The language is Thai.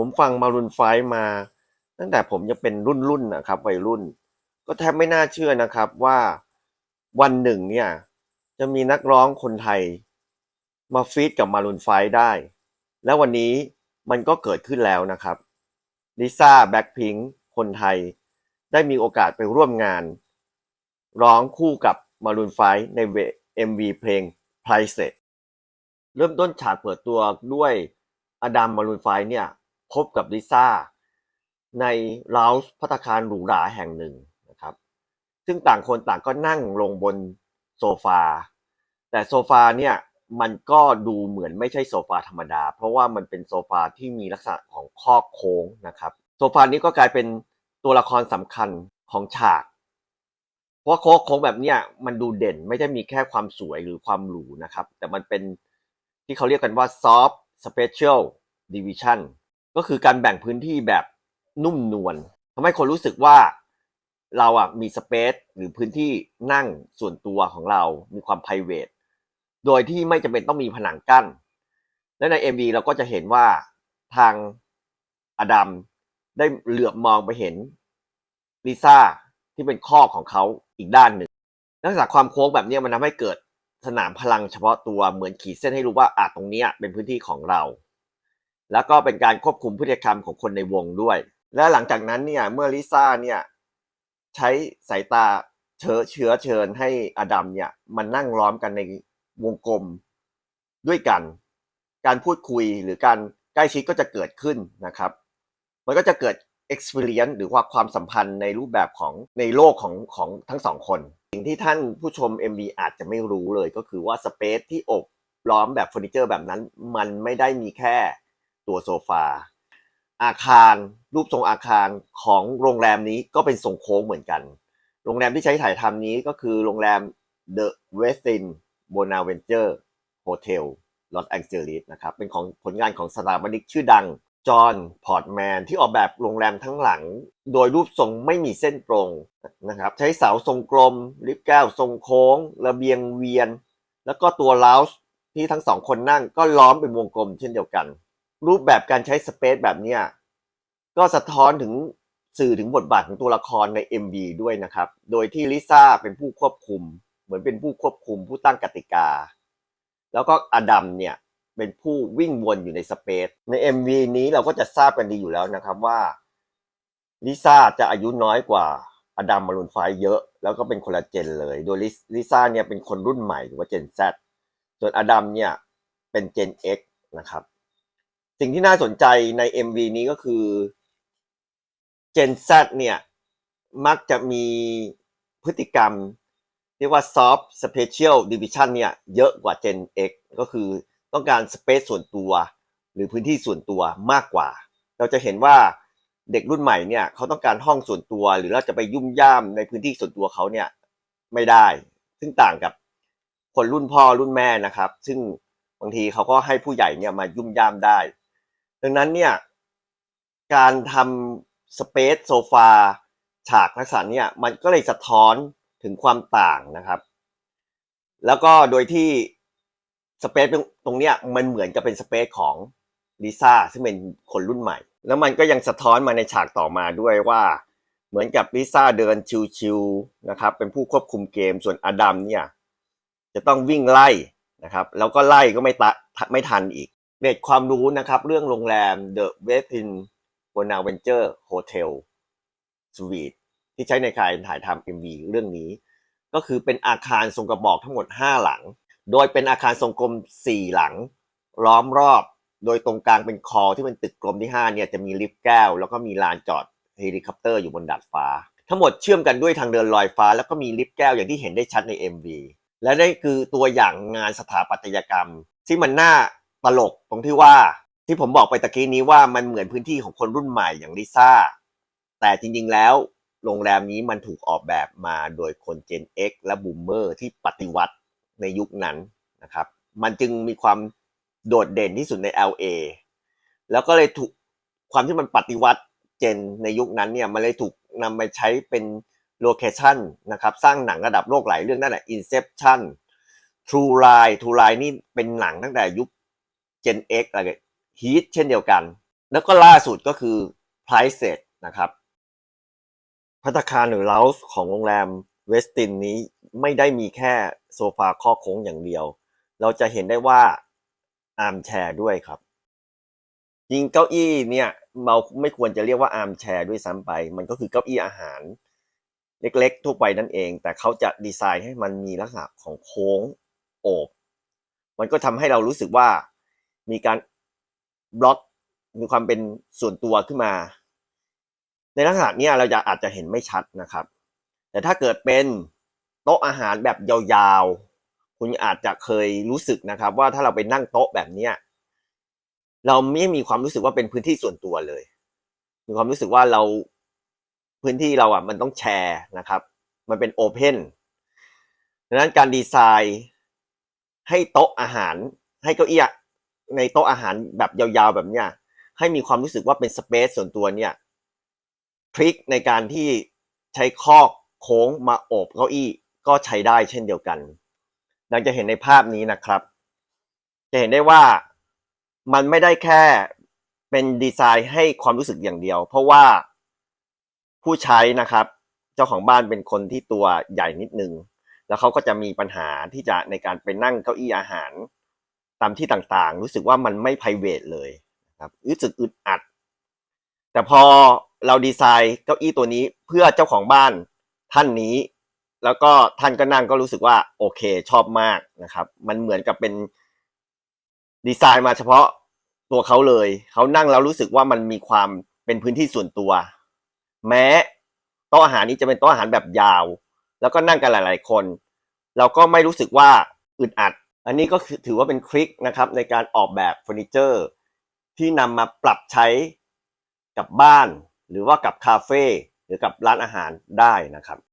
ผมฟังมารุนไฟมาตั้งแต่ผมยังเป็นรุ่นรุ่นๆนะครับวัยรุ่น ก็แทบไม่น่าเชื่อนะครับว่าวันหนึ่งเนี่ย จะมีนักร้องคนไทย มาฟีดกับมารุนไฟได้ แล้ววันนี้มันก็เกิดขึ้นแล้วนะครับลิซ่าแบ็คพิงคนไทย ได้มีโอกาสไปร่วมงาน ร้องคู่กับมารุนไฟในเอ็มว MV เพลง p r i c e เริ่มต้นฉากเปิดตัวด้วยอดัมมารุนไฟเนี่ย พบกับลิซ่าในลาวส์พัตคารหรูหราแห่งหนึ่งนะครับ ซึ่งต่างคนต่างก็นั่งลงบนโซฟา แต่โซฟาเนี่ยมันก็ดูเหมือนไม่ใช่โซฟาธรรมดา เพราะว่ามันเป็นโซฟาที่มีลักษณะของข้อโค้งนะครับ โซฟานี้ก็กลายเป็นตัวละครสำคัญของฉาก เพราะโค้งโค้งแบบเนี้ยมันดูเด่นไม่ได้มีแค่ความสวยหรือความหรูนะครับ แต่มันเป็นที่เขาเรียกกันว่า soft special division ก็คือการแบ่งพื้นที่แบบนุ่มนวลทำให้คนรู้สึกว่าเราอะมีสเปซหรือพื้นที่นั่งส่วนตัวของเรา มีความ p r i v a t โดยที่ไม่จำเป็นต้องมีผนังกั้น และใน MV เราก็จะเห็นว่าทางอดัมได้เหลือบมองไปเห็นลิซ่าที่เป็นข้อของเขาอีกด้านหนึ่งลักษณะความโค้งแบบนี้มันทำให้เกิดสนามพลังเฉพาะตัวเหมือนขีดเส้นให้รู้ว่าอะตรงนี้เป็นพื้นที่ของเรา แล้วก็เป็นการควบคุมพฤติกรรมของคนในวงด้วย และหลังจากนั้นเนี่ยเมื่อลิซ่าเนี่ยใช้สายตาเชื้อเชื้อเชิญให้อดัมเนี่ยมันนั่งล้อมกันในวงกลมด้วยกัน การพูดคุยหรือการใกล้ชิดก็จะเกิดขึ้นนะครับ มันก็จะเกิด experience หรือว่าความสัมพันธ์ในรูปแบบของในโลกของของทั้งสองคน สิ่งที่ท่านผู้ชม MV อาจจะไม่รู้เลยก็คือว่าสเปซที่อบล้อมแบบเฟอร์นิเจอร์แบบนั้น มันไม่ได้มีแค่ ตัวโซฟา อาคารรูปทรงอาคารของโรงแรมนี้ก็เป็นทรงโค้งเหมือนกัน โรงแรมที่ใช้ถ่ายทำนี้ก็คือโรงแรม The Westin Bonaventure Hotel ลอสแองเจลิสนะครับ เป็นของผลงานของสถาปนิกชื่อดังจอห์นพอร์ตแมนที่ออกแบบโรงแรมทั้งหลัง โดยรูปทรงไม่มีเส้นตรงนะครับ ใช้เสาทรงกลม ลิฟต์แก้วทรงโค้ง ระเบียงเวียน แล้วก็ตัวลาวส์ที่ทั้งสองคนนั่งก็ล้อมเป็นวงกลมเช่นเดียวกัน รูปแบบการใช้สเปซแบบเนี้ยก็สะท้อนถึงสื่อถึงบทบาทของตัวละครใน MV ด้วยนะครับ โดยที่ลิซ่าเป็นผู้ควบคุม เหมือนเป็นผู้ควบคุมผู้ตั้งกติกา แล้วก็อดัมเนี่ยเป็นผู้วิ่งวนอยู่ในสเปซใน MV นี้เราก็จะทราบกันดีอยู่แล้วนะครับว่าลิซ่าจะอายุน้อยกว่าอดัมมารุนไฟเยอะ แล้วก็เป็นคนละเจนเลย โดยลิลิซ่าเนี่ยเป็นคนรุ่นใหม่หรือว่าเจน Z ส่วนอดัมเนี่ยเป็นเจน X นะครับ สิ่งที่น่าสนใจใน MV นี้ก็คือ Gen Z เนี่ย มักจะมีพฤติกรรม เรียกว่า soft special division เนี่ย เยอะกว่า Gen X ก็คือต้องการ space ส่วนตัว หรือพื้นที่ส่วนตัวมากกว่า เราจะเห็นว่าเด็กรุ่นใหม่เนี่ยเขาต้องการห้องส่วนตัว หรือเราจะไปยุ่มย่ามในพื้นที่ส่วนตัวเขาเนี่ยไม่ได้ ซึ่งต่างกับคนรุ่นพ่อรุ่นแม่นะครับ ซึ่งบางทีเขาก็ให้ผู้ใหญ่เนี่ยมายุ่มย่ามได้ ดังนั้นเนี่ยการทำสเปซโซฟาฉากลักษณะเนี่ยมันก็เลยสะท้อนถึงความต่างนะครับ แล้วก็โดยที่สเปซตรงเนี้ยมันเหมือนกับเป็นสเปซของลิซ่าซึ่งเป็นคนรุ่นใหม่ แล้วมันก็ยังสะท้อนมาในฉากต่อมาด้วยว่าเหมือนกับลิซ่าเดินชิวๆนะครับ เป็นผู้ควบคุมเกมส่วนอดัมเนี่ยจะต้องวิ่งไล่นะครับ แล้วก็ไล่ก็ไม่ตะไม่ทันอีก เด็ดความรู้นะครับ เรื่องโรงแรม The Westin Bonaventure Hotel Suite ที่ใช้ในการถ่ายทำ MV เรื่องนี้ ก็คือเป็นอาคารทรงกระบอกทั้งหมด 5 หลัง โดยเป็นอาคารทรงกลม 4 หลัง ล้อมรอบ โดยตรงกลางเป็นคอที่เป็นตึกกลมที่ 5 เนี่ยจะมีลิฟต์แก้ว แล้วก็มีลานจอดเฮลิคอปเตอร์อยู่บนดาดฟ้า ทั้งหมดเชื่อมกันด้วยทางเดินลอยฟ้า แล้วก็มีลิฟต์แก้วอย่างที่เห็นได้ชัดใน MV และนี่คือตัวอย่างงานสถาปัตยกรรม ที่มันน่า ลกตรงที่ว่าที่ผมบอกไปตะกี้นี้ว่ามันเหมือนพื้นที่ของคนรุ่นใหม่อย่างลิซ่า แต่จริงๆแล้วโรงแรมนี้มันถูกออกแบบมาโดยคน Gen X และบูมเมอร์ที่ปฏิวัติในยุคนั้นนะครับ มันจึงมีความโดดเด่นที่สุดใน LA แล้วก็เลยถูกความที่มันปฏิวัติเจนในยุคนั้นเนี่ยมันเลยถูกนำไปใช้เป็นโลเคชันนะครับสร้างหนังระดับโลกหลายเรื่องนั่นแหละ Inception True Lie True Lie นี่เป็นหนังตั้งแต่ยุค Gen X อะไรฮีทเช่นเดียวกัน แล้วก็ล่าสุดก็คือ price set นะครับพัตคารหรือ lounge ของโรงแรมเวสตินนี้ไม่ได้มีแค่โซฟาข้อโค้งอย่างเดียว เราจะเห็นได้ว่าอาร์มแชร์ด้วยครับยิงเก้าอี้เนี่ยเราไม่ควรจะเรียกว่าอาร์มแชร์ด้วยซ้ำไป มันก็คือเก้าอี้อาหาร เล็กๆทั่วไปนั่นเอง แต่เขาจะดีไซน์ให้มันมีลักษณะของโค้งโอบ มันก็ทำให้เรารู้สึกว่า มีการบล็อกมีความเป็นส่วนตัวขึ้นมา ในลักษณะนี้เราจะอาจจะเห็นไม่ชัดนะครับ แต่ถ้าเกิดเป็นโต๊ะอาหารแบบยาวๆ คุณอาจจะเคยรู้สึกนะครับ ว่าถ้าเราไปนั่งโต๊ะแบบเนี้ยเราไม่มีความรู้สึกว่าเป็นพื้นที่ส่วนตัวเลย มีความรู้สึกว่าเราพื้นที่เราอะมันต้องแชร์นะครับ มันเป็นโอเพนดังนั้นการดีไซน์ให้โต๊ะอาหารให้เก้าอี้ ในโต๊ะอาหารแบบยาวๆแบบเนี้ยให้มีความรู้สึกว่าเป็นสเปซส่วนตัวเนี่ยทริคในการที่ใช้คอกโค้งมาโอบเก้าอี้ก็ใช้ได้เช่นเดียวกัน ดังจะเห็นในภาพนี้นะครับ จะเห็นได้ว่ามันไม่ได้แค่เป็นดีไซน์ให้ความรู้สึกอย่างเดียว เพราะว่าผู้ใช้นะครับ เจ้าของบ้านเป็นคนที่ตัวใหญ่นิดนึง แล้วเขาก็จะมีปัญหาที่จะในการไปนั่งเก้าอี้อาหาร ตามที่ต่างๆ รู้สึกว่ามันไม่ p r i v a t เลยครับรู้สึกอึดอัด แต่พอเราดีไซน์เก้าอี้ตัวนี้เพื่อเจ้าของบ้านท่านนี้ แล้วก็ท่านก็นั่งก็รู้สึกว่าโอเคชอบมากนะครับ มันเหมือนกับเป็นดีไซน์มาเฉพาะตัวเขาเลย เขานั่งแล้วรู้สึกว่ามันมีความเป็นพื้นที่ส่วนตัว แม้โต๊ะอาหารนี้จะเป็นโต๊ะอาหารแบบยาว แล้วก็นั่งกันหลาย ๆ คน เราก็ไม่รู้สึกว่าอึดอัด อันนี้ก็คือถือว่าเป็นคลิกนะครับในการออกแบบเฟอร์นิเจอร์ที่นำมาปรับใช้กับบ้าน หรือว่ากับคาเฟ่หรือกับร้านอาหารได้นะครับ